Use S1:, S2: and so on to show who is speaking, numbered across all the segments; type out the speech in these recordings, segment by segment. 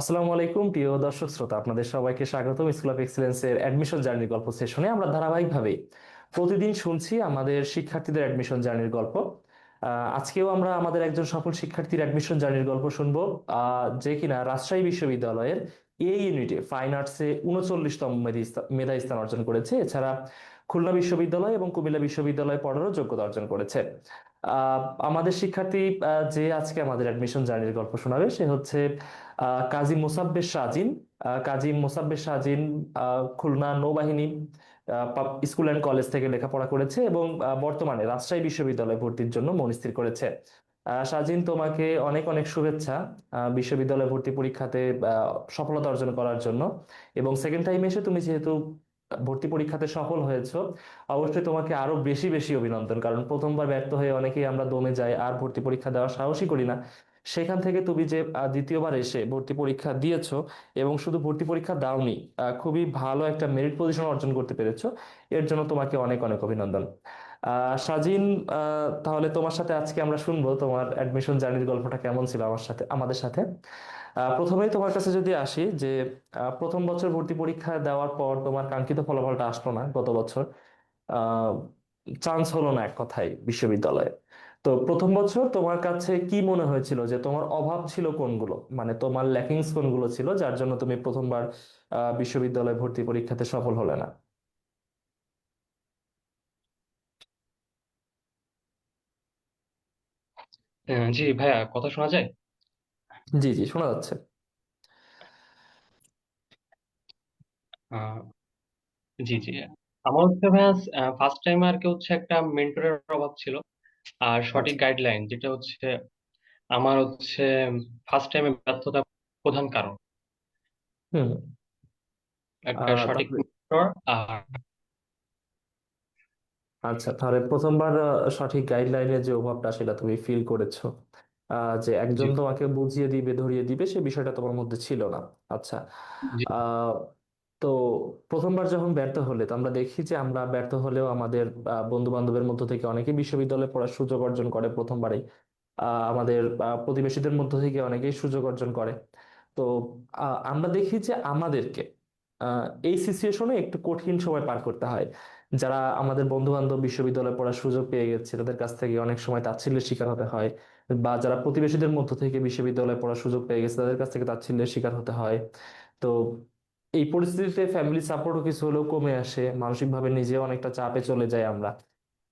S1: আসসালামু আলাইকুম, প্রিয় দর্শক শ্রোতা। আপনাদের সবাইকে স্বাগতম স্কুল অফ এক্সেলেন্সের অ্যাডমিশন জার্নির গল্প সেশনে আমরা ধারাবাহিকভাবে প্রতিদিন শুনছি আমাদের শিক্ষার্থীদের অ্যাডমিশন জার্নির গল্প। আজকেও আমরা আমাদের একজন সফল শিক্ষার্থীর অ্যাডমিশন জার্নির গল্প শুনব। যে কিনা রাজশাহী বিশ্ববিদ্যালয়ের এ ইউনিটে ফাইন আর্টসে উনচল্লিশতম মেধা স্থান অর্জন করেছে। এছাড়া খুলনা বিশ্ববিদ্যালয় এবং কুমিল্লা বিশ্ববিদ্যালয়ে পড়ারও যোগ্যতা অর্জন করেছে। আমাদের শিক্ষার্থী যে আজকে আমাদের অ্যাডমিশন জার্নির গল্প শোনাবে, সে হচ্ছে কাজী মোসাব্বের সাজিন কাজী মোসাব্বের সাজিন খুলনা নৌবাহিনী স্কুল অ্যান্ড কলেজ থেকে লেখাপড়া করেছে এবং বর্তমানে রাজশাহী বিশ্ববিদ্যালয়ে ভর্তির জন্য মনস্থির করেছে। সাজিন তোমাকে অনেক অনেক শুভেচ্ছা বিশ্ববিদ্যালয় ভর্তি পরীক্ষাতে সফলতা অর্জন করার জন্য এবং সেকেন্ড টাইম এসে তুমি যেহেতু ভর্তি পরীক্ষাতে সফল হয়েছো, অবশ্যই তোমাকে আরও বেশি বেশি অভিনন্দন। কারণ প্রথমবার ব্যর্থ হয়ে অনেকেই আমরা দমে যাই, আর ভর্তি পরীক্ষা দেওয়ার সাহসই করি না। সেখান থেকে তুমি যে দ্বিতীয়বার এসে ভর্তি পরীক্ষা দিয়েছ এবং শুধু ভর্তি পরীক্ষা দাওনি খুবই ভালো একটা মেরিট পজিশন অর্জন করতে পেরেছ, এর জন্য তোমাকে অনেক অনেক অভিনন্দন। সাজিন তাহলে তোমার সাথে আজকে আমরা শুনব তোমার অ্যাডমিশন জার্নির গল্পটা কেমন ছিল আমার সাথে, আমাদের সাথে? প্রথমেই তোমার কাছে যদি আসি যে প্রথম বছর ভর্তি পরীক্ষা দেওয়ার পর তোমার কাঙ্ক্ষিত ফলাফলটা আসলো না গত বছর চান্স হলো না এক কথায় বিশ্ববিদ্যালয়ে। তো প্রথম বছর তোমার কাছে কি মনে হয়েছিল যে তোমার অভাব ছিল কোনগুলো? মানে তোমার ল্যাকিংস কোনগুলো ছিল যার জন্য তুমি প্রথমবার বিশ্ববিদ্যালয় ভর্তি পরীক্ষাতে সফল হলে না?
S2: জি ভাইয়া, কথা শোনা যায়?
S1: জি জি শোনা যাচ্ছে।
S2: জি জি আমার হচ্ছে ভাইয়া ফার্স্ট টাইম হচ্ছে একটা মেন্টরের অভাব ছিল। আর সঠিক
S1: আচ্ছা।
S2: গাইডলাইন যেটা হচ্ছে আমার হচ্ছে ফার্স্ট টাইমে ব্যর্থতা প্রধান কারণ।
S1: হুম।
S2: একটা সঠিক
S1: তাহলে
S2: মেন্টর আর
S1: আচ্ছা তাহলে প্রথমবার সঠিক গাইডলাইনের যে অভাবটা সেটা তুমি ফিল করেছ। আহ, যে
S2: জি।
S1: একজন তোমাকে বুঝিয়ে দিবে ধরিয়ে দিবে সে বিষয়টা তোমার মধ্যে ছিল না। আচ্ছা।
S2: জি।
S1: আহ, তো প্রথমবার যখন ব্যর্থ হলে তো আমরা দেখি যে আমরা ব্যর্থ হলেও আমাদের বন্ধু বান্ধবের মধ্য থেকে অনেকে বিশ্ববিদ্যালয়ে পড়ার সুযোগ অর্জন করে প্রথমবারে আহ, আমাদের আহ, প্রতিবেশীদের মধ্য থেকে অনেকেই সুযোগ অর্জন করে। তো আহ, আমরা দেখি যে আমাদেরকে আহ, এই সিচুয়েশনে একটু কঠিন সময় পার করতে হয়। যারা আমাদের বন্ধু বান্ধব বিশ্ববিদ্যালয়ে পড়ার সুযোগ পেয়ে গেছে, তাদের কাছ থেকে অনেক সময় তাচ্ছিল্যের শিকার হতে হয়। বা যারা প্রতিবেশীদের মধ্য থেকে বিশ্ববিদ্যালয়ে পড়ার সুযোগ পেয়ে গেছে, তাদের কাছ থেকে তাচ্ছিল্যের শিকার হতে হয়। তো এই পরিস্থিতিতে ফ্যামিলি সাপোর্টও কিছু হলেও কমে আসে, মানসিকভাবে নিজেও অনেকটা চাপে চলে যাই আমরা।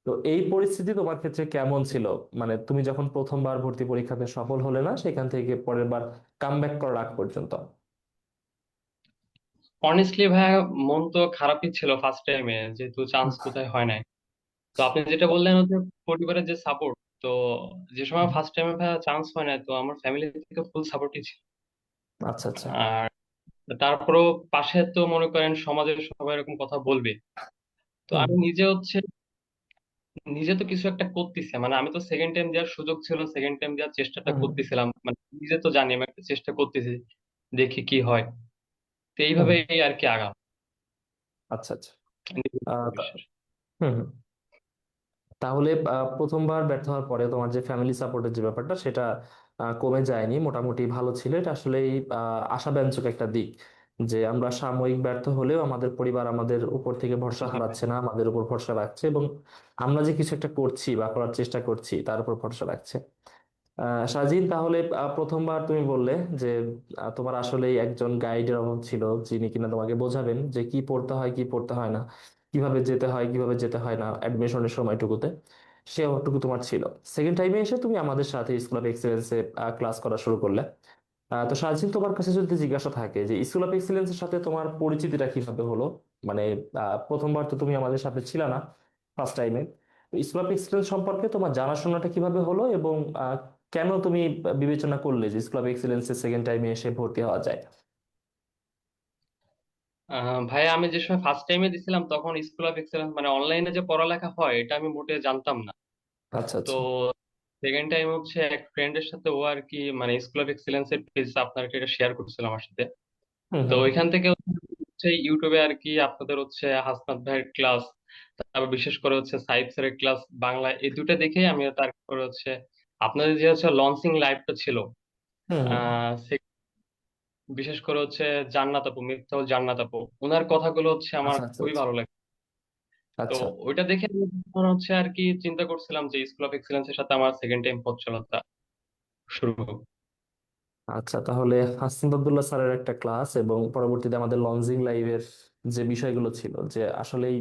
S1: তো এই পরিস্থিতি তোমার ক্ষেত্রে কেমন ছিল? মানে তুমি যখন প্রথমবার ভর্তি পরীক্ষাতে সফল হলে না, সেখান থেকে পরের বার কামব্যাক করার আগ পর্যন্ত?
S2: অনেস্টলি ভাইয়া মন তো খারাপই ছিল ফার্স্ট টাইমে যেহেতু চান্স কোথায় হয় নাই। তো আপনি যেটা বললেন হচ্ছে পরিবারের যে সাপোর্ট তো যে সময় ফার্স্ট টাইমে ভাইয়া চান্স হয় না তো আমার ফ্যামিলি থেকে ফুল সাপোর্টই ছিল।
S1: আচ্ছা আচ্ছা।
S2: আর তারপরেও পাশে তো মনে করেন সমাজের সবাই এরকম কথা বলবে। তো আমি নিজে হচ্ছে নিজে তো কিছু একটা করতেছি। মানে আমি তো সেকেন্ড টাইম দেওয়ার সুযোগ ছিল সেকেন্ড টাইম দেওয়ার চেষ্টাটা করতেছিলাম। মানে নিজে তো জানি আমি একটা চেষ্টা করতেছি দেখি কি হয়। তো এইভাবেই আর কি আগাম।
S1: আচ্ছা আচ্ছা। আহ, হুম হুম। তাহলে আহ, প্রথমবার ব্যর্থ হওয়ার পরে তোমার যে ফ্যামিলি সাপোর্টের যে ব্যাপারটা সেটা আহ, কমে যায়নি। মোটামুটি ভালো ছিল। এটা আসলেই আহ, আশাব্যঞ্জক একটা দিক যে আমরা সাময়িক ব্যর্থ হলেও আমাদের পরিবার আমাদের উপর থেকে ভরসা
S2: জি
S1: হারাচ্ছে না আমাদের উপর ভরসা রাখছে এবং আমরা যে কিছু একটা করছি বা করার চেষ্টা করছি তার উপর ভরসা রাখছে। শাহজিন তাহলে প্রথমবার তুমি বললে যে তোমার আসলে একজন গাইডের অভাব ছিল, যিনি কিনা তোমাকে বোঝাবেন যে কি পড়তে হয়, কি পড়তে হয় না, কীভাবে যেতে হয়, কীভাবে যেতে হয় না অ্যাডমিশনের সময়টুকুতে সে অভাবটুকু তোমার ছিল। সেকেন্ড টাইমে এসে তুমি আমাদের সাথে স্কুল অফ এক্সেলেন্সে ক্লাস করা শুরু করলে। তো শাহজিন তোমার কাছে যদি জিজ্ঞাসা থাকে যে স্কুল অফ এক্সেলেন্সের সাথে তোমার পরিচিতিটা কীভাবে হলো? মানে প্রথমবার তো তুমি আমাদের সাথে ছিল না ফার্স্ট টাইমে স্কুল অফ এক্সেলেন্স সম্পর্কে তোমার জানাশোনাটা কীভাবে হলো এবং কেন তুমি বিবেচনা করলে যে স্কুল অফ এক্সেলেন্সের সেকেন্ড টাইমে এসে ভর্তি হওয়া যায়?
S2: ভাই আমি যে সময় ফার্স্ট টাইমে দিছিলাম তখন স্কুল অফ এক্সেলেন্স মানে অনলাইনে যে পড়ালেখা হয় এটা আমি মোটে জানতাম না।
S1: আচ্ছা
S2: তো
S1: আচ্ছা
S2: সেকেন্ড টাইম হচ্ছে এক ফ্রেন্ডের সাথে ও আর কি মানে স্কুল অফ এক্সেলেন্স এর পেজ আপনার এটা শেয়ার করছিল আমার সাথে। তো ওইখান থেকে হচ্ছে ইউটিউবে আর কি আপনাদের হচ্ছে হাসনাত ভাইয়ের ক্লাস তারপর বিশেষ করে হচ্ছে সাইব স্যারের ক্লাস বাংলা এই দুটো দেখেই আমি তারপরে হচ্ছে আপনাদের যে হচ্ছে লঞ্চিং লাইভটা ছিল বিশেষ করে হচ্ছে জান্নাত আপু মিফতাহুল জান্নাত আপু ওনার কথাগুলো হচ্ছে আমার
S1: আচ্ছা আচ্ছা
S2: খুবই ভালো লাগে। তো
S1: আচ্ছা
S2: ওইটা দেখে হচ্ছে আর কি চিন্তা করছিলাম যে স্কুল অফ এক্সেলেন্সের সাথে আমার সেকেন্ড টাইম পথ চলাটা শুরু হোক।
S1: আচ্ছা তাহলে হাসিন আব্দুল্লাহ স্যারের একটা ক্লাস এবং পরবর্তীতে আমাদের লঞ্জিং লাইভের যে বিষয়গুলো ছিল যে আসলেই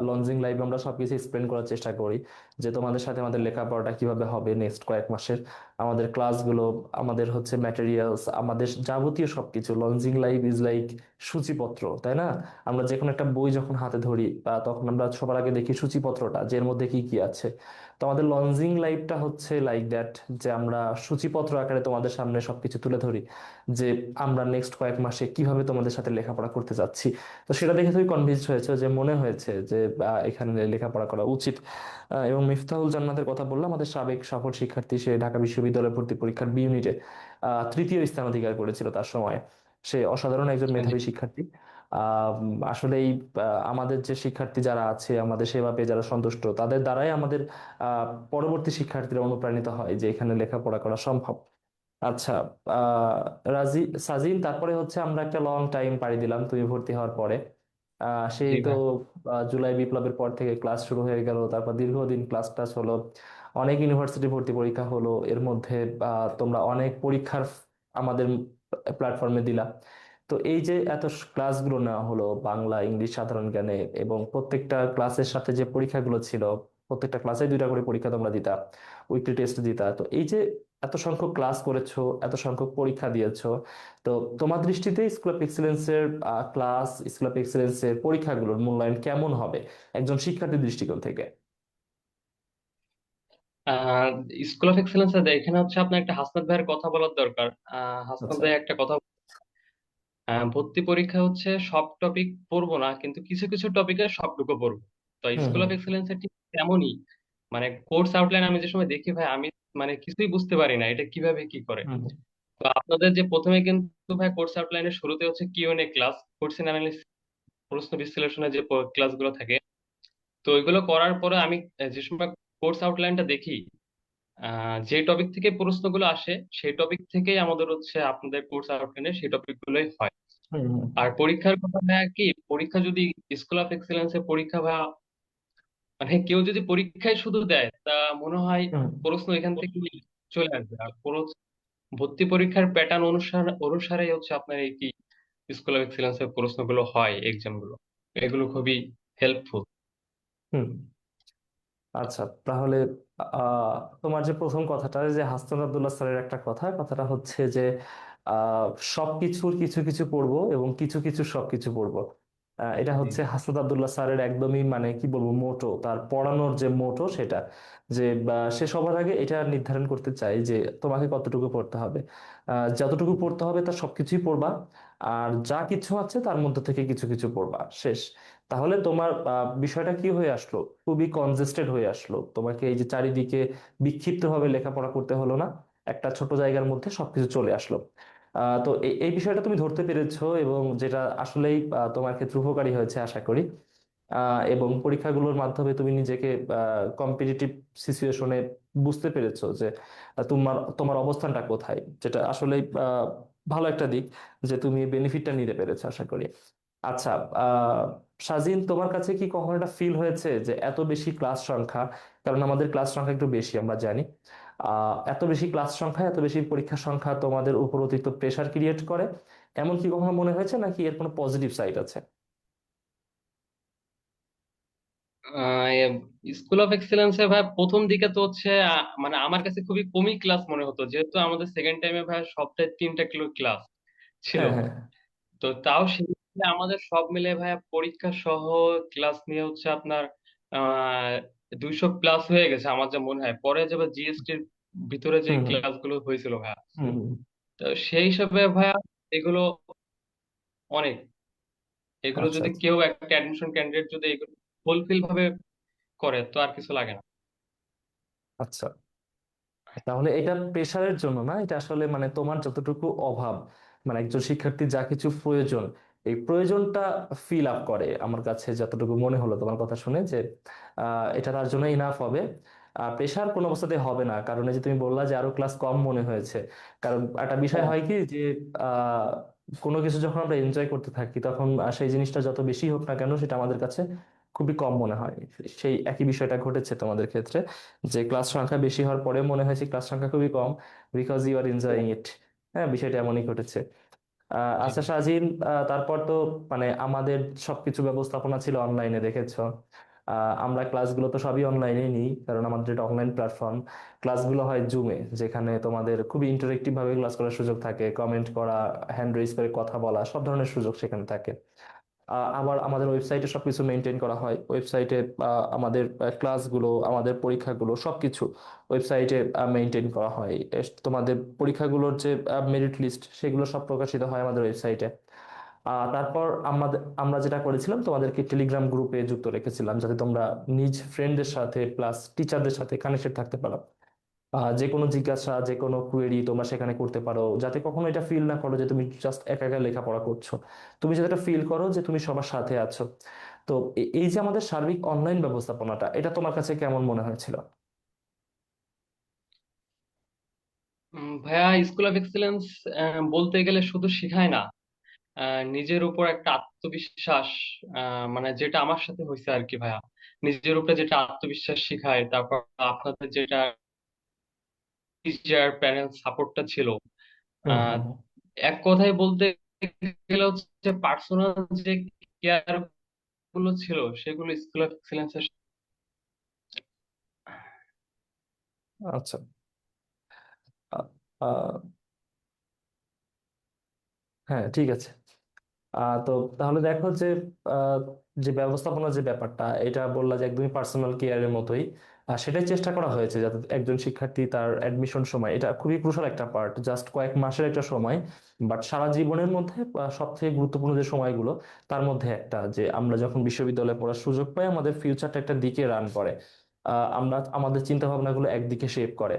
S1: লঞ্চিং লাইভে আমরা সবকিছু এক্সপ্লেন করার চেষ্টা করি যে তোমাদের সাথে আমাদের লেখাপড়াটা কীভাবে হবে নেক্সট কয়েক মাসের। আমাদের ক্লাসগুলো আমাদের হচ্ছে ম্যাটেরিয়ালস আমাদের যাবতীয় সবকিছু লঞ্চিং লাইভ ইজ লাইক সূচিপত্র, তাই না? আমরা যে কোনো একটা বই যখন হাতে ধরি বা তখন আমরা সবার আগে দেখি সূচিপত্রটা, যে এর মধ্যে কি কি আছে। তো আমাদের লঞ্জিং লাইভটা হচ্ছে লাইক দ্যাট যে আমরা সূচিপত্র আকারে তোমাদের সামনে সবকিছু তুলে ধরি, যে আমরা নেক্সট কয়েক মাসে কীভাবে তোমাদের সাথে লেখাপড়া করতে যাচ্ছি। তো সেটা দেখে তুমি কনভিন্স হয়েছে যে মনে হয়েছে যে এখানে লেখাপড়া করা উচিত। এবং মিফতাহুল জান্নাতের কথা বললাম আমাদের সাবেক সফল শিক্ষার্থী সে ঢাকা বিশ্ববিদ্যালয় ভর্তি পরীক্ষার বি ইউনিটে তৃতীয় স্থান অধিকার করেছিল তার সময়। সে অসাধারণ একজন মেধাবী শিক্ষার্থী। আহ আসলেই আমাদের যে শিক্ষার্থী যারা আছে আমাদের সেবা পেয়ে যারা সন্তুষ্ট তাদের দ্বারাই আমাদের আহ, পরবর্তী শিক্ষার্থীরা অনুপ্রাণিত হয় যে এখানে লেখাপড়া করা সম্ভব। আচ্ছা আহ রাজি সাজিন তারপরে হচ্ছে আমরা একটা লং টাইম পাড়ি দিলাম তুমি ভর্তি হওয়ার পরে। আহ সেই
S2: জি
S1: তো
S2: ভাই।
S1: আহ, জুলাই বিপ্লবের পর থেকে ক্লাস শুরু হয়ে গেল তারপর দীর্ঘদিন ক্লাস টাস হলো অনেক ইউনিভার্সিটি ভর্তি পরীক্ষা হলো এর মধ্যে আহ, তোমরা অনেক পরীক্ষার আমাদের প্ল্যাটফর্মে দিলা। তো এই যে এত ক্লাসগুলো নেওয়া হলো বাংলা ইংলিশ সাধারণ জ্ঞানে এবং প্রত্যেকটা ক্লাসের সাথে যে পরীক্ষাগুলো ছিল প্রত্যেকটা ক্লাসে দুইটা করে পরীক্ষা তোমরা দিতা উইকলি টেস্ট দিতা। তো এই যে এত সংখ্যক ক্লাস করেছ এত সংখ্যক পরীক্ষা দিয়েছ তো তোমার দৃষ্টিতে স্কুল অফ এক্সেলেন্সের ক্লাস স্কুল অফ এক্সেলেন্সের পরীক্ষাগুলোর মূল্যায়ন কেমন হবে? একজন শিক্ষার্থীর দৃষ্টিকোণ থেকে।
S2: স্কুল অফ এক্সেলেন্স এখানে হচ্ছে আপনার একটা হাসনাত ভাইয়ের কথা বলার দরকার। হাসনাত
S1: আচ্ছা।
S2: ভাই একটা কথা ভর্তি পরীক্ষা হচ্ছে সব টপিক পড়ব না কিন্তু কিছু কিছু টপিকে সবটুকু পড়ব। তো স্কুল অফ এক্সেলেন্স এর ঠিক তেমনই। মানে কোর্স আউটলাইন আমি যে সময় দেখি ভাই আমি মানে কিছুই বুঝতে পারি না এটা কীভাবে কি করে। তো আপনাদের যে প্রথমে কিন্তু ভাই কোর্স আউটলাইনের শুরুতে হচ্ছে কিউএনএ ক্লাস কোশ্চেন অ্যানালিসিস প্রশ্ন বিশ্লেষণের যে ক্লাসগুলো থাকে। তো ওইগুলো করার পরে আমি যে সময় কোর্স আউটলাইনটা দেখি যে টপিক থেকে প্রশ্নগুলো আসে সেই টপিক থেকেই আমাদের হচ্ছে আপনাদের কোর্স আউটলাইনে সেই টপিক গুলোই হয়। আর পরীক্ষার কথা ভাইয়া কি পরীক্ষা যদি স্কুল অফ এক্সেলেন্সের পরীক্ষা ভাইয়া মানে কেউ যদি পরীক্ষায় শুধু দেয় তা মনে হয় প্রশ্ন এখান থেকে চলে আসবে। আর ভর্তি পরীক্ষার প্যাটার্ন অনুসারে অনুসারেই হচ্ছে আপনার এই কি স্কুল অফ এক্সেলেন্সের প্রশ্নগুলো হয় এক্সামগুলো। এগুলো খুবই হেল্পফুল
S1: হুম। আচ্ছা তাহলে আহ তোমার যে প্রথম কথাটা যে হাসান আব্দুল্লাহ স্যারের একটা কথা কথাটা হচ্ছে যে আহ সবকিছুর কিছু কিছু পড়ব এবং কিছু কিছু সবকিছু পড়ব। এটা হচ্ছে হাসনাত আব্দুল্লাহ স্যারের একদমই মানে কি বলব মোটো তার পড়ানোর যে মোটো সেটা যে সে সবার আগে এটা নির্ধারণ করতে চায় যে তোমাকে কতটুকু পড়তে হবে। যতটুকু পড়তে হবে তার সবকিছুই পড়বা আর যা কিছু আছে তার মধ্যে থেকে কিছু কিছু পড়বা শেষ। তাহলে তোমার আহ, বিষয়টা কি হয়ে আসলো? খুবই কনজেস্টেড হয়ে আসলো। তোমাকে এই যে চারিদিকে বিক্ষিপ্তভাবে লেখাপড়া করতে হলো না একটা ছোট জায়গার মধ্যে সবকিছু চলে আসলো। তো এই বিষয়টা তুমি ধরতে পেরেছ এবং যেটা আসলেই তোমার ক্ষেত্রে উপকারী হয়েছে আশা করি। এবং পরীক্ষাগুলোর মাধ্যমে তুমি নিজেকে কম্পিটিটিভ সিচুয়েশনে বুঝতে পেরেছ যে তোমার তোমার অবস্থানটা কোথায় যেটা আসলেই আহ, ভালো একটা দিক যে তুমি বেনিফিটটা নিতে পেরেছ আশা করি। আচ্ছা শাজিন তোমার কাছে কি কখনো এটা ফিল হয়েছে যে এত বেশি ক্লাস সংখ্যা? কারণ আমাদের ক্লাস সংখ্যা একটু বেশি আমরা জানি। এত বেশি ক্লাস সংখ্যা এত বেশি পরীক্ষার সংখ্যা তোমাদের উপর অতিরিক্ত প্রেসার ক্রিয়েট করে। এমন কি কখনো মনে হয়েছে নাকি এর কোনো পজিটিভ সাইড আছে?
S2: স্কুল অফ এক্সেলেন্সে ভাই প্রথম দিকে তো হচ্ছে মানে আমার কাছে খুবই কমই ক্লাস মনে হতো যেহেতু আমাদের সেকেন্ড টাইমে ভাই সপ্তাহে তিনটা কিলো ক্লাস ছিল।
S1: হ্যাঁ হ্যাঁ।
S2: তো তাও সেক্ষেত্রে আমাদের সব মিলে ভাইয়া পরীক্ষা সহ ক্লাস নিয়ে হচ্ছে আপনার আহ দুইশো প্লাস হয়ে গেছে আমার যা মনে হয়। পরে যাবে জিএসটির ভিতরে যে ক্লাসগুলো হয়েছিল ভাইয়া। তো সেই হিসাবে ভাইয়া এগুলো অনেক। এগুলো
S1: আচ্ছা
S2: যদি
S1: আচ্ছা।
S2: কেউ একটা অ্যাডমিশন ক্যান্ডিডেট যদি এগুলো ফুলফিল ভাবে করে তো আর কিছু লাগে না।
S1: আচ্ছা। তাহলে এটা প্রেশারের জন্য না? এটা আসলে মানে তোমার যতটুকু অভাব মানে একজন শিক্ষার্থীর যা কিছু প্রয়োজন এই প্রয়োজনটা ফিল আপ করে। আমার কাছে যতটুকু মনে হলো তোমার কথা শুনে যে এটা তার জন্য ইনাফ হবে। প্রেশার কোনো অবস্থাতে হবে না। কারণ যে তুমি বললা যে আরও ক্লাস কম মনে হয়েছে। কারণ একটা বিষয়
S2: হ্যাঁ।
S1: হয় কি যে কোনো কিছু যখন আমরা এনজয় করতে থাকি তখন সেই জিনিসটা যত বেশি হোক না কেন সেটা আমাদের কাছে খুবই কম মনে হয়। সেই একই বিষয়টা ঘটেছে তোমাদের ক্ষেত্রে যে ক্লাস সংখ্যা বেশি হওয়ার পরে মনে হয়েছে ক্লাস সংখ্যা খুবই কম because you are enjoying it হ্যাঁ বিষয়টা এমনই ঘটেছে। আচ্ছা শাহজিন তারপর তো মানে আমাদের সবকিছু ব্যবস্থাপনা ছিল অনলাইনে দেখেছ? আহ, আমরা ক্লাসগুলো তো সবই অনলাইনে নিই কারণ আমাদের এটা অনলাইন প্ল্যাটফর্ম ক্লাসগুলো হয় জুমে যেখানে তোমাদের খুবই ইন্টারেক্টিভ ভাবে ক্লাস করার সুযোগ থাকে। কমেন্ট করা হ্যান্ড রেজ করে কথা বলা সব ধরনের সুযোগ সেখানে থাকে। আবার আমাদের ওয়েবসাইটে সবকিছু মেনটেন করা হয়। ওয়েবসাইটে আমাদের ক্লাসগুলো আমাদের পরীক্ষাগুলো সবকিছু ওয়েবসাইটে মেনটেন করা হয়। তোমাদের পরীক্ষাগুলোর যে মেরিট লিস্ট সেগুলো সব প্রকাশিত হয় আমাদের ওয়েবসাইটে তারপর আমাদের আমরা যেটা করেছিলাম, তোমাদেরকে টেলিগ্রাম গ্রুপে যুক্ত রেখেছিলাম, যাতে তোমরা নিজ ফ্রেন্ডদের সাথে প্লাস টিচারদের সাথে কানেক্টেড থাকতে পারো। যে কোনো জিজ্ঞাসা যে কোনো কোয়েরি তোমরা সেখানে করতে পারো। যাতে কখনো এটা ফিল না করো যে তুমি জাস্ট একা একা লেখাপড়া করছ। তুমি যাতে এটা ফিল করো যে তুমি সবার সাথে আছো। তো এই যে আমাদের সার্বিক অনলাইন ব্যবস্থাপনাটা, এটা তোমার কাছে কেমন মনে হয়েছিল?
S2: ভাইয়া স্কুল অফ এক্সেলেন্স বলতে গেলে শুধু শেখায় না নিজের উপর একটা আত্মবিশ্বাস মানে যেটা আমার সাথে হয়েছে আর কি ভাইয়া। নিজের উপরে যেটা আত্মবিশ্বাস শেখায়, তারপর আপনাদের যেটা টিচার প্যারেন্টস সাপোর্টটা ছিল। এক কথায় বলতে গেলে হচ্ছে পার্সোনাল যে কেয়ারগুলো ছিল সেগুলো স্কুল অফ এক্সেলেন্সের
S1: আচ্ছা। হ্যাঁ ঠিক আছে। আহ তো তাহলে দেখো যে আহ, যে ব্যবস্থাপনা যে ব্যাপারটা এটা বললা যে একদমই পার্সোনাল কেয়ারের মতোই। সেটাই চেষ্টা করা হয়েছে যাতে একজন শিক্ষার্থী তার অ্যাডমিশন সময়, এটা খুবই ক্রুশাল একটা পার্ট জাস্ট কয়েক মাসের একটা সময় বাট সারা জীবনের মধ্যে সব থেকে গুরুত্বপূর্ণ যে সময়গুলো, তার মধ্যে একটা, যে আমরা যখন বিশ্ববিদ্যালয়ে পড়ার সুযোগ পাই, আমাদের ফিউচারটা একটা দিকে রান করে। আমরা, আমাদের চিন্তা ভাবনাগুলো একদিকে শেপ করে।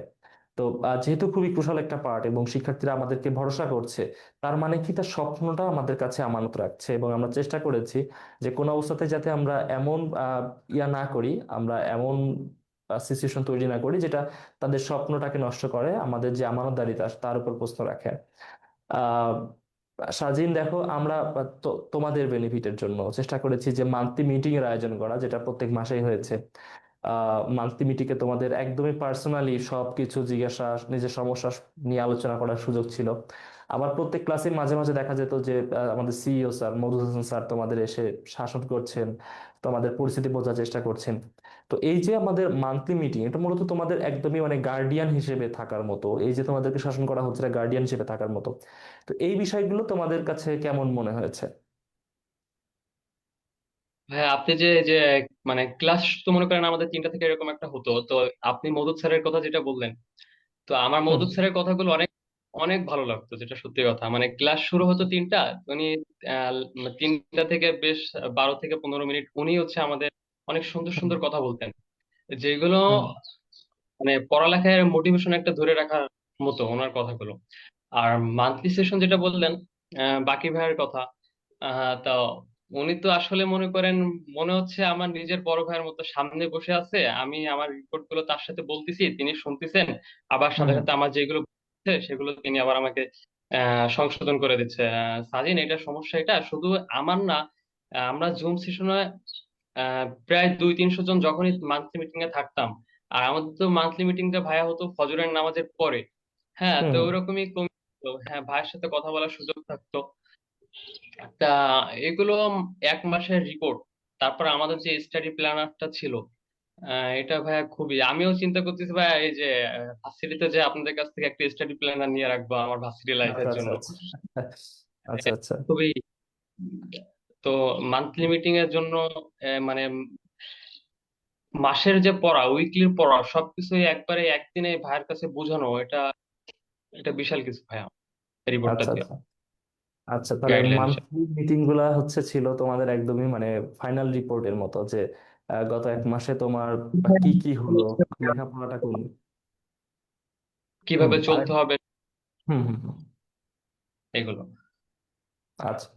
S1: তো যেহেতু খুবই ক্রুশাল একটা পার্ট এবং শিক্ষার্থীরা আমাদেরকে ভরসা করছে, তার মানে কি? তার স্বপ্নটা আমাদের কাছে আমানত রাখছে এবং আমরা চেষ্টা করেছি যে কোনো অবস্থাতে যাতে আমরা এমন ইয়া না করি, আমরা এমন সিচুয়েশন তৈরি না করি, যেটা তাদের স্বপ্নটাকে নষ্ট করে, আমাদের যে আমানতদারিতা তার উপর প্রশ্ন রাখে। সাজিন, দেখো, আমরা তোমাদের বেনিফিটের জন্য চেষ্টা করেছি যে মান্থলি মিটিং এর আয়োজন করা, যেটা প্রত্যেক মাসেই হয়েছে। মান্থলি মিটিংয়ে তোমাদের একদমই পার্সোনালি সবকিছু জিজ্ঞাসা, নিজের সমস্যা নিয়ে আলোচনা করার সুযোগ ছিল। আবার প্রত্যেক ক্লাসে মাঝে মাঝে দেখা যেত যে আমাদের CEO sir Madhu Hossain sir তোমাদের এসে শাসন করছেন তোমাদের পরিস্থিতি বোঝার চেষ্টা করছেন। তো এই যে আমাদের মান্থলি মিটিং এটা মূলত তোমাদের একদমই মানে গার্ডিয়ান হিসেবে থাকার মতো এই যে তোমাদেরকে শাসন করা হচ্ছে গার্ডিয়ান হিসেবে থাকার মতো। তো এই বিষয়গুলো তোমাদের কাছে কেমন মনে হয়েছে?
S2: হ্যাঁ আপনি যে যে মানে ক্লাস তো মনে করেন আমাদের তিনটা থেকে এরকম একটা হতো তো আপনি মদুদ স্যারের কথা যেটা বললেন তো আমার মদুদ স্যারের কথাগুলো অনেক অনেক ভালো লাগতো যেটা সত্যি কথা। মানে ক্লাস শুরু হতো তিনটা উনি তিনটা থেকে বেশ বারো থেকে পনেরো মিনিট উনি হচ্ছে আমাদের অনেক সুন্দর সুন্দর কথা বলতেন। যেগুলো মানে পড়ালেখার মোটিভেশন একটা ধরে রাখার মতো ওনার কথাগুলো। আর মান্থলি সেশন যেটা বললেন আহ, বাকি ভাইয়ের কথা আহ, তো উনি তো আসলে মনে করেন মনে হচ্ছে আমার নিজের বড় ভাইয়ের মতো সামনে বসে আছে আমি আমার রিপোর্টগুলো তার সাথে বলতেছি তিনি শুনতেছেন আবার সাথে সাথে আমার যেগুলো বলছে সেগুলো তিনি আবার আমাকে সংশোধন করে দিচ্ছে। সাজিন এটা সমস্যা এটা। শুধু আমার না আমরা জুম সেশনে প্রায় দুই তিনশো জন যখনই মান্থলি মিটিং এ থাকতাম আর আমাদের তো মান্থলি মিটিংটা ভাইয়া হতো ফজরের নামাজের পরে। হ্যাঁ তো। ওরকমই কমে হ্যাঁ ভাইয়ের সাথে কথা বলার সুযোগ থাকতো। তা এগুলো এক মাসের রিপোর্ট তারপর আমাদের যে স্টাডি প্ল্যানারটা ছিল এটা ভাইয়া খুবই আমিও চিন্তা করতেছি ভাইয়া এই যে ভার্সিটিতে যে আপনাদের কাছ থেকে একটা স্টাডি প্ল্যানার নিয়ে রাখব আমার ভার্সিটি
S1: আচ্ছা
S2: লাইফের
S1: আচ্ছা
S2: জন্য।
S1: আচ্ছা আচ্ছা আচ্ছা
S2: খুবই তো মান্থলি মিটিং এর জন্য মানে মাসের যে পড়া উইকলির পড়া সবকিছু একবারে একদিনে ভাইয়ের কাছে বোঝানো এটা এটা বিশাল কিছু ভাইয়া রিপোর্টটা
S1: আচ্ছা আচ্ছা। আচ্ছা তাহলে মান্থলি মিটিংগুলা হচ্ছে ছিল তোমাদের একদমই মানে ফাইনাল রিপোর্টের মতো যে গত এক মাসে তোমার কি কি হলো? লেখাপড়াটা কোন হুম
S2: কীভাবে চলতে হবে?
S1: হুম হুম।
S2: এগুলো।
S1: আচ্ছা।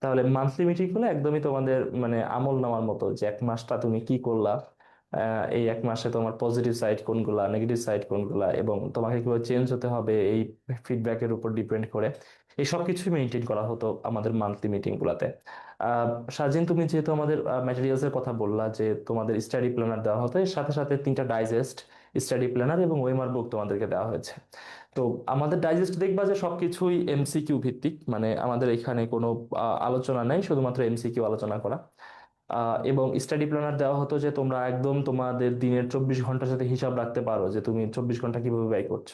S1: তাহলে মান্থলি মিটিংগুলো একদমই তোমাদের মানে আমল নামার মতো যে এক মাসটা তুমি কি করলা আহ, এই এক মাসে তোমার পজিটিভ সাইড কোনগুলা নেগেটিভ সাইড কোনগুলা এবং তোমাকে কীভাবে চেঞ্জ হতে হবে এই ফিডব্যাকের উপর ডিপেন্ড করে এই সব কিছুই মেনটেন করা হতো আমাদের মান্থলি মিটিং গুলাতে। সাজিন, তুমি যেহেতু আমাদের ম্যাটেরিয়ালস এর কথা বললা যে তোমাদের স্টাডি প্ল্যানার দেওয়া হতো, এর সাথে সাথে তিনটা ডাইজেস্ট স্টাডি প্ল্যানার এবং ওয়েমার বুক তোমাদেরকে দেওয়া হয়েছে। তো আমাদের ডাইজেস্ট দেখবা যে সবকিছুই এমসিকিউ ভিত্তিক মানে আমাদের এখানে কোনো আলোচনা নেই, শুধুমাত্র এমসিকিউ আলোচনা করা। এবং স্টাডি প্ল্যানার দেওয়া হতো যে তোমরা একদম তোমাদের দিনের চব্বিশ ঘণ্টার সাথে হিসাব রাখতে পারো যে তুমি চব্বিশ ঘণ্টা কীভাবে ব্যয় করছ।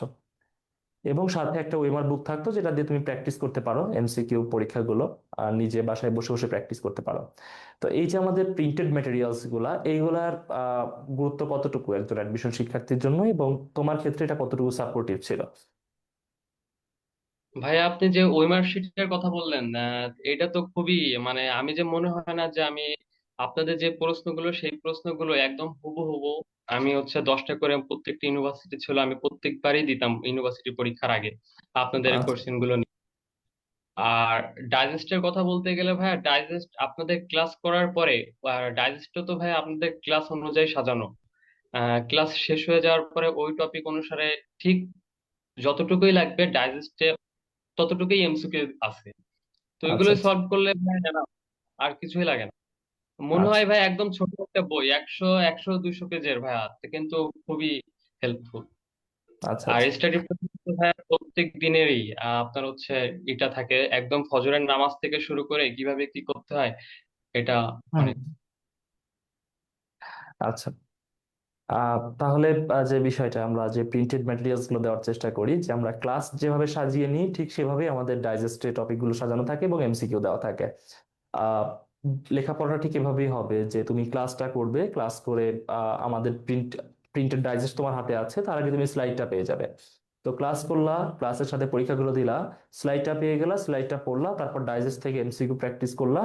S1: এবং সাথে একটা ওয়েমার বুক থাকতো যেটা দিয়ে তুমি প্র্যাকটিস করতে পারো এমসিকিউ পরীক্ষাগুলো, আর নিজে বাসায় বসে বসে প্র্যাকটিস করতে পারো। তো এই যে আমাদের প্রিন্টেড ম্যাটেরিয়ালসগুলা, এইগুলার গুরুত্ব কতটুকু একজন অ্যাডমিশন শিক্ষার্থীর জন্য এবং তোমার ক্ষেত্রে এটা কতটুকু সাপোর্টিভ ছিল?
S2: ভাই, আপনি যে ওয়েমার শিটের কথা বললেন এটা তো খুবই মানে আমি যে মনে হয় না যে আমি আপনাদের যে প্রশ্নগুলো সেই প্রশ্নগুলো একদম হুবহু আমি হচ্ছে দশটা করে প্রত্যেকটা ইউনিভার্সিটি ছিল আমি প্রত্যেকবারই দিতাম ইউনিভার্সিটি পরীক্ষার আগে আপনাদের
S1: আচ্ছা।
S2: কোশ্চেনগুলো নিয়ে। আর ডাইজেস্টের কথা বলতে গেলে ভাই ডাইজেস্ট আপনাদের ক্লাস করার পরে ডাইজেস্টও তো ভাই আপনাদের ক্লাস অনুযায়ী সাজানো। ক্লাস শেষ হয়ে যাওয়ার পরে ওই টপিক অনুসারে ঠিক যতটুকুই লাগবে ডাইজেস্টে ততটুকুই এমসিকিউ আছে। তো
S1: আচ্ছা
S2: এগুলো
S1: আচ্ছা।
S2: সলভ করলে ভাই আর কিছুই লাগে না। মনে
S1: আচ্ছা।
S2: হয় ভাই একদম ছোট একটা বই একশো একশো দুইশো পেজের ভাই কিন্তু খুবই হেল্পফুল
S1: আচ্ছা
S2: আর
S1: আচ্ছা।
S2: স্টাডি ভাই প্রত্যেক দিনেরই আপনার হচ্ছে এটা থাকে একদম ফজরের নামাজ থেকে শুরু করে কীভাবে কি করতে হয় এটা অনেক
S1: আচ্ছা। আহ, তাহলে যে বিষয়টা আমরা যে প্রিন্টেড ম্যাটেরিয়ালসগুলো দেওয়ার চেষ্টা করি যে আমরা ক্লাস যেভাবে সাজিয়ে নিই ঠিক সেভাবেই আমাদের ডাইজেস্টে টপিকগুলো সাজানো থাকে এবং এমসিকিউ দেওয়া থাকে। আহ, লেখাপড়া ঠিক এভাবেই হবে যে তুমি ক্লাসটা করবে ক্লাস করে আমাদের প্রিন্ট প্রিন্টেড ডাইজেস্ট তোমার হাতে আছে, তার আগে তুমি স্লাইডটা পেয়ে যাবে। তো ক্লাস করলা ক্লাসের সাথে পরীক্ষাগুলো দিলা স্লাইডটা পেয়ে গেলা স্লাইডটা পড়লা, তারপর ডাইজেস্ট থেকে এমসিকিউ প্র্যাকটিস করলা,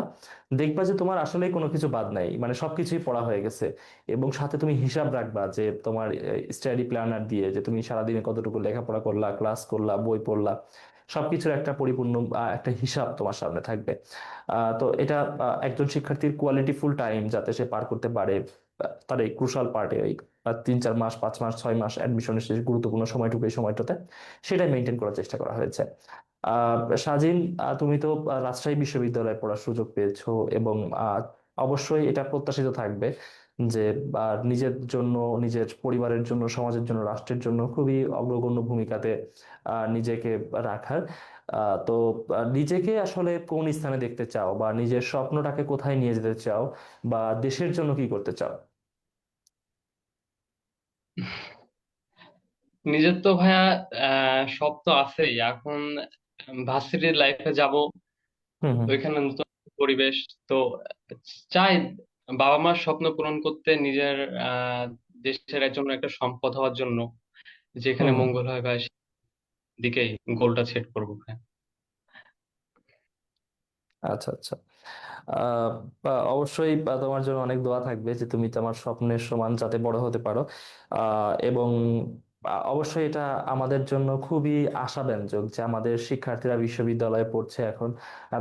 S1: দেখবা যে তোমার আসলে কোনো কিছু বাদ নাই মানে সবকিছুই পড়া হয়ে গেছে। এবং সাথে তুমি হিসাব রাখবা যে তোমার স্টাডি প্ল্যানার দিয়ে যে তুমি সারাদিনে কতটুকু লেখাপড়া করলা ক্লাস করলা, বই পড়লা। সবকিছুর একটা পরিপূর্ণ একটা হিসাব তোমার সামনে থাকবে। তো এটা একজন শিক্ষার্থীর কোয়ালিটিফুল টাইম যাতে সে পার করতে পারে তার এই ক্রুশাল পার্টে ওই তিন, চার মাস, পাঁচ মাস, ছয় মাস অ্যাডমিশনের শেষ গুরুত্বপূর্ণ সময়টুকু এই সময়টাতে সেটাই মেনটেন করার চেষ্টা করা হয়েছে। সাজিন তুমি তো রাজশাহী বিশ্ববিদ্যালয়ে পড়ার সুযোগ পেয়েছ এবং অবশ্যই এটা প্রত্যাশিত থাকবে। যে আহ, নিজের জন্য নিজের পরিবারের জন্য সমাজের জন্য রাষ্ট্রের জন্য খুবই অগ্রগণ্য ভূমিকাতে নিজেকে রাখার। তো নিজেকে আসলে কোন স্থানে দেখতে চাও বা নিজের স্বপ্নটাকে কোথায় নিয়ে যেতে চাও বা দেশের জন্য কি করতে চাও?
S2: নিজের তো ভাইয়া আহ সব তো আছেই। এখন ভার্সিটির লাইফে যাব। ওইখানে নতুন পরিবেশ। তো চাই বাবা মার স্বপ্ন পূরণ করতে নিজের আহ দেশের জন্য একটা সম্পদ হওয়ার জন্য যেখানে। মঙ্গল হয় ভাই দিকেই গোলটা সেট করব ভাই
S1: আচ্ছা আচ্ছা। আহ, অবশ্যই তোমার জন্য অনেক দোয়া থাকবে যে তুমি তোমার স্বপ্নের সমান যাতে বড় হতে পারো। আহ, এবং অবশ্যই এটা আমাদের জন্য খুবই আশাব্যঞ্জক যে আমাদের শিক্ষার্থীরা বিশ্ববিদ্যালয়ে পড়ছে এখন।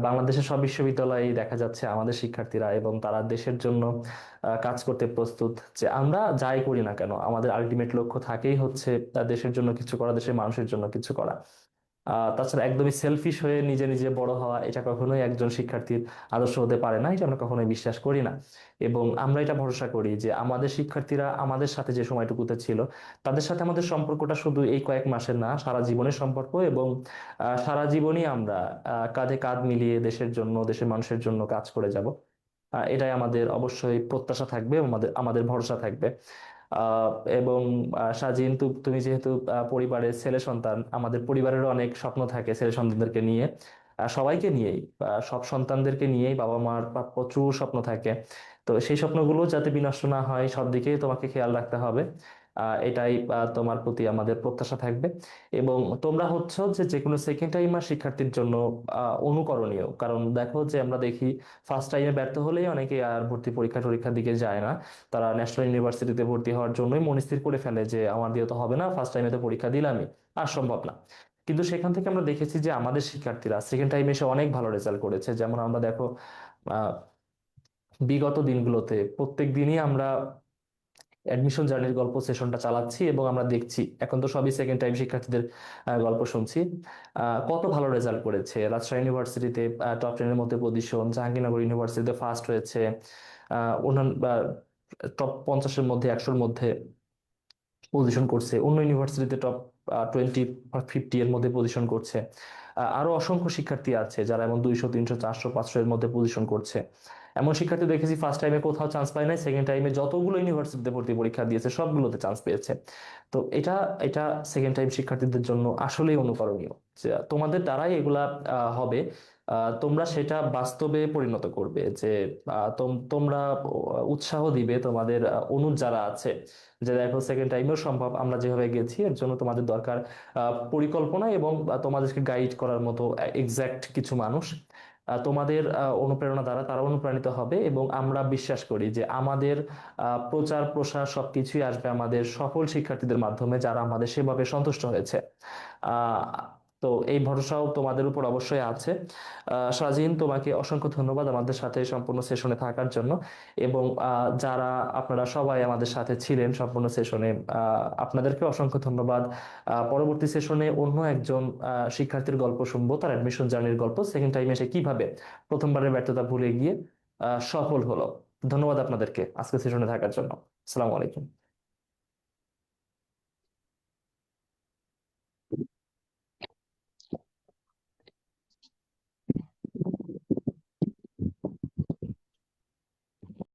S1: বাংলাদেশের সব বিশ্ববিদ্যালয়েই দেখা যাচ্ছে আমাদের শিক্ষার্থীরা এবং তারা দেশের জন্য কাজ করতে প্রস্তুত যে আমরা যাই করি না কেন, আমাদের আলটিমেট লক্ষ্য থাকেই হচ্ছে দেশের জন্য কিছু করা, দেশের মানুষের জন্য কিছু করা। তাছাড়া একদমই সেলফিশ হয়ে নিজে নিজে বড় হওয়া, এটা কখনোই একজন শিক্ষার্থীর আদর্শ হতে পারে না, এটা আমরা কখনোই বিশ্বাস করি না। এবং আমরা এটা ভরসা করি যে আমাদের শিক্ষার্থীরা আমাদের সাথে যে সময়টুকুতে ছিল, তাদের সাথে আমাদের সম্পর্কটা শুধু এই কয়েক মাসের না, সারা জীবনের সম্পর্ক এবং সারা জীবনই আমরা কাঁধে কাঁধ মিলিয়ে দেশের জন্য, দেশের মানুষের জন্য কাজ করে যাব। এটাই আমাদের অবশ্যই প্রত্যাশা থাকবে আমাদের আমাদের ভরসা থাকবে। এবং সাজিন তুমি যেহেতু পরিবারের ছেলে সন্তান, আমাদের পরিবারেরও অনেক স্বপ্ন থাকে ছেলে সন্তানদেরকে নিয়ে। সবাইকে নিয়েই সব সন্তানদেরকে নিয়েই বাবা মার প্রচুর স্বপ্ন থাকে। তো সেই স্বপ্নগুলো যাতে বিনষ্ট না হয়, সব দিকেই তোমাকে খেয়াল রাখতে হবে। এটাই তোমার প্রতি আমাদের প্রত্যাশা থাকবে। এবং তোমরা হচ্ছে যে যে কোনো সেকেন্ড টাইমার শিক্ষার্থীর জন্য অনুকরণীয়। কারণ দেখো যে আমরা দেখি ফার্স্ট টাইমে ব্যর্থ হলেই অনেকে আর ভর্তি পরীক্ষা টরীক্ষার দিকে যায় না। তারা ন্যাশনাল ইউনিভার্সিটিতে ভর্তি হওয়ার জন্যই মনস্থির করে ফেলে যে আমার দিয়ে তো হবে না ফার্স্ট টাইমে তো পরীক্ষা দিলামই, আর সম্ভব না। কিন্তু সেখান থেকে আমরা দেখেছি যে আমাদের শিক্ষার্থীরা সেকেন্ড টাইমে এসে অনেক ভালো রেজাল্ট করেছে। যেমন আমরা দেখো বিগত দিনগুলোতে প্রত্যেক দিনই আমরা অ্যাডমিশন জার্নির গল্প সেশনটা চালাচ্ছি এবং আমরা দেখছি। এখন তো সবই সেকেন্ড টাইম শিক্ষার্থীদের গল্প শুনছি। কত ভালো রেজাল্ট করেছে। রাজশাহী ইউনিভার্সিটিতে টপ টেনের মধ্যে পজিশন জাহাঙ্গীরনগর ইউনিভার্সিটিতে ফার্স্ট হয়েছে। অন্যান্য টপ পঞ্চাশের মধ্যে একশোর মধ্যে পজিশন করছে। অন্য ইউনিভার্সিটিতে টপ টোয়েন্টি ফিফটি এর মধ্যে পজিশন করছে। আরও অসংখ্য শিক্ষার্থী আছে যারা এমন দুইশো, তিনশো, চারশো, পাঁচশো এর মধ্যে পজিশন করছে। এমন শিক্ষার্থী দেখেছি ফার্স্ট টাইমে কোথাও চান্স পায় নাই সেকেন্ড টাইমে যতগুলো ইউনিভার্সিটিতে ভর্তি পরীক্ষা দিয়েছে, সবগুলোতে চান্স পেয়েছে। তো এটা এটা সেকেন্ড টাইম শিক্ষার্থীদের জন্য আসলেই অনুকরণীয় তোমাদের দ্বারাই এগুলা হবে। তোমরা সেটা বাস্তবে পরিণত করবে যে তোমরা উৎসাহ দিবে তোমাদের অনুজ যারা আছে যে দেখো সেকেন্ড টাইমেও সম্ভব, আমরা যেভাবে গেছি, এর জন্য তোমাদের দরকার পরিকল্পনা এবং তোমাদেরকে গাইড করার মতো এক্সাক্ট কিছু মানুষ। তোমাদের অনুপ্রেরণা দ্বারা তারা অনুপ্রাণিত হবে এবং আমরা বিশ্বাস করি যে আমাদের প্রচার, প্রসার সবকিছুই আসবে আমাদের সফল শিক্ষার্থীদের মাধ্যমে যারা আমাদের সেভাবে সন্তুষ্ট হয়েছে। তো এই ভরসাও তোমাদের উপর অবশ্যই আছে। শাহজিন তোমাকে অসংখ্য ধন্যবাদ আমাদের সাথে সম্পূর্ণ সেশনে থাকার জন্য এবং যারা আপনারা সবাই আমাদের সাথে ছিলেন সম্পূর্ণ সেশনে আপনাদেরকে অসংখ্য ধন্যবাদ। পরবর্তী সেশনে অন্য একজন শিক্ষার্থীর গল্প শুনব, তার অ্যাডমিশন জার্নির গল্প। সেকেন্ড টাইমে এসে কীভাবে প্রথমবারের ব্যর্থতা ভুলে গিয়ে সফল হলো। ধন্যবাদ আপনাদেরকে আজকে সেশনে থাকার জন্য। আসসালামু আলাইকুম।